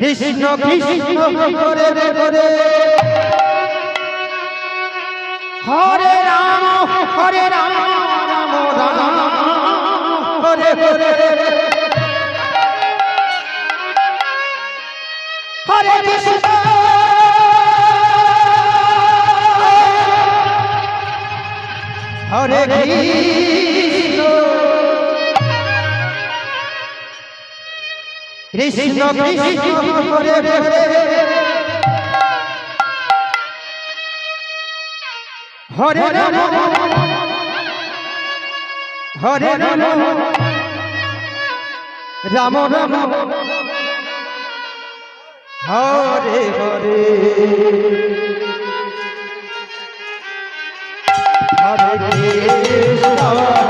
কৃষ্ণ কৃষ্ণ হরে হরে হরে রাম হরে রাম রাম রাম হরে হরে। হরে কৃষ্ণ। হরে কৃষ্ণ। কৃষ্ণ কৃষ্ণ হরে হরে রাম হরে রাম রাম রাম হরে হরে হরে কৃষ্ণ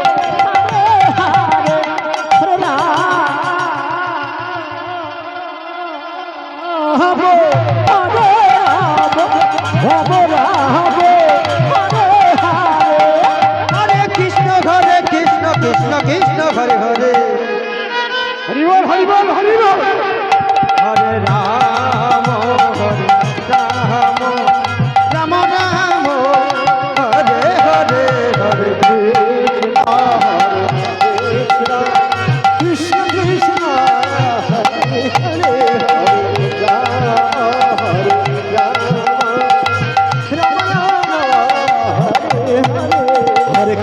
কৃষ্ণ কৃষ্ণ কৃষ্ণ ঘরে হরে হরিবল হরিবল হরিবল